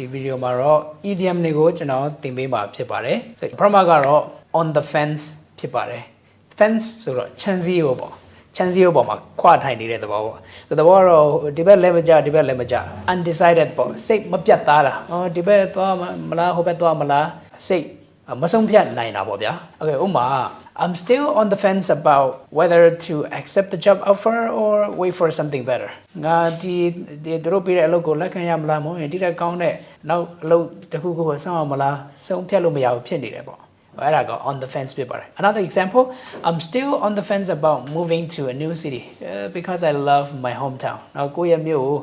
ဒီဗီဒီယိုမှာတော့ idiom တွေကိုကျွန်တော်သင်ပေးမှာဖြစ်ပါတယ်ဆိုတော့ပထမကတော့ on the fence ဖြစ်ပါတယ် fence ဆိုတော့ခြံစည်းရိုးပေါ့ခြံစည်းရိုးပေါ်မှာခွာထိုင်နေတဲ့သဘောပေါ့ဆိုတော့သဘောကတော့ဒီဘက်လည်းမကြဒီဘက်လည်းမကြ undecided ပေါ့စိတ်မပြတ်သားတာဟောဒီဘက်သွားမလားဟိုဘက်သွားမလားစိတ် မဆုံးဖြတ်နိုင်တာပေါ့ဗျာ okay ဥပမာ I'm still on the fence about whether to accept the job offer or wait for something better ငါဒီဒီသူတို့ပေးတဲ့အလုပ်ကိုလက်ခံရမလားမဟုတ်ရင်ဒီတက်ကောင်းတဲ့နောက်အလုပ်တစ်ခုခုကိုစောင့်အောင်မလားဆုံးဖြတ်လို့မရဘူးဖြစ်နေတယ်ပေါ့အဲ့ဒါက on the fence ဖြစ်ပါတယ် another example I'm still on the fence about moving to a new city uh, because I love my hometown နောက်ကိုယ့်ရဲ့မြို့ကို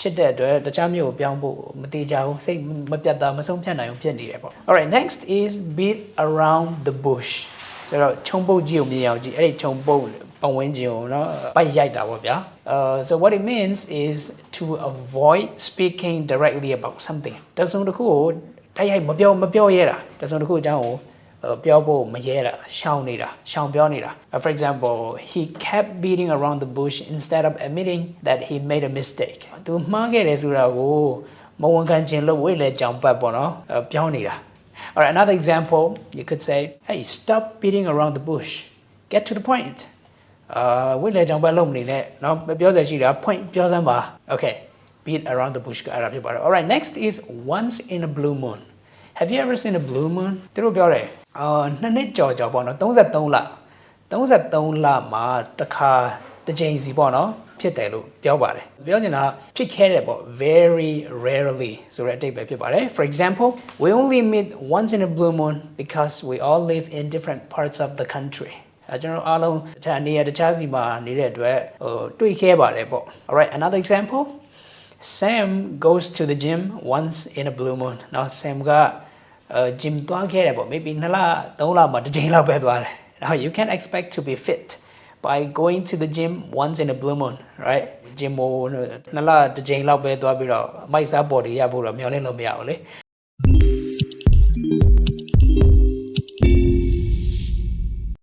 ချစ်တဲ့အတွက်တခြားမြို့ကိုပြောင်းဖို့မတေချာဘူးစိတ်မပြတ်သားမဆုံးဖြတ်နိုင်ဘူးဖြစ်နေတယ်ပေါ့ alright next is beat around the bush ဆိုတော့ခြုံပုတ်ကြီးကိုမြင်အောင်ကြည့်အဲ့ဒီခြုံပုတ်ပတ်ဝန်းကျင်ကိုเนาะပိုက်ရိုက်တာပေါ့ဗျာ uh so what it means is to avoid speaking directly about something တစုံတစ်ခုကိုတိုက်ရိုက်မပြောမပြောရဲတာတစုံတစ်ခုအကြောင်းကိုအဲ့ ပြောဖို့မရဲတာရှောင်နေတာရှောင်ပြောနေတာ Uh, for example he kept beating around the bush instead of admitting that he made a mistake သူမှားခဲ့တယ်ဆိုတာကိုမဝန်ခံခြင်းလို့ဝိလေကြောင်ပတ်ပေါ့နော်အဲ့ပြောနေတာ Or another example, you could say, hey, stop beating around the bush. Get to the point. Uh, ဝိလေကြောင့်ပဲလုံးနေနဲ့เนาะပြောစရာရှိတာ point ပြောစမ်းပါ Okay. Beat around the bush ကအဲ့ဒါဖြစ်ပါတယ် All right, next is once in a blue moon. Have you ever seen a blue moon? သူတို့ပြောတယ် အာနှစ်နှစ်ကြော်ကြော်ပေါ့နော်33လ33လမှာတခါတစ်ချိန်စီပေါ့နော်ဖြစ်တယ်လို့ပြောပါတယ်ပြောချင်တာဖြစ်ခဲ့တယ်ပေါ့ very rarely ဆိုတဲ့အတိတ်ပဲဖြစ်ပါတယ် for example we only meet once in a blue moon because we all live in different parts of the country အဲကျွန်တော်အားလုံးတခြားနေရာတခြားစီမှာနေတဲ့အတွက်ဟိုတွေ့ခဲ့ပါတယ်ပေါ့ all right another example Sam goes to the gym once in a blue moon နော် Sam က အဲ gym သွားခဲ့တယ်ပေါ့ maybe 2လ3လမှာတစ်ချိန်လောက်ပဲသွားတယ် now you can expect to be fit by going to the gym once in a blue moon right gym ကို2လတစ်ချိန်လောက်ပဲသွားပြီးတော့မိုက်စား body ရဖို့တော့မျှော်လင့်လို့မရဘူးလေ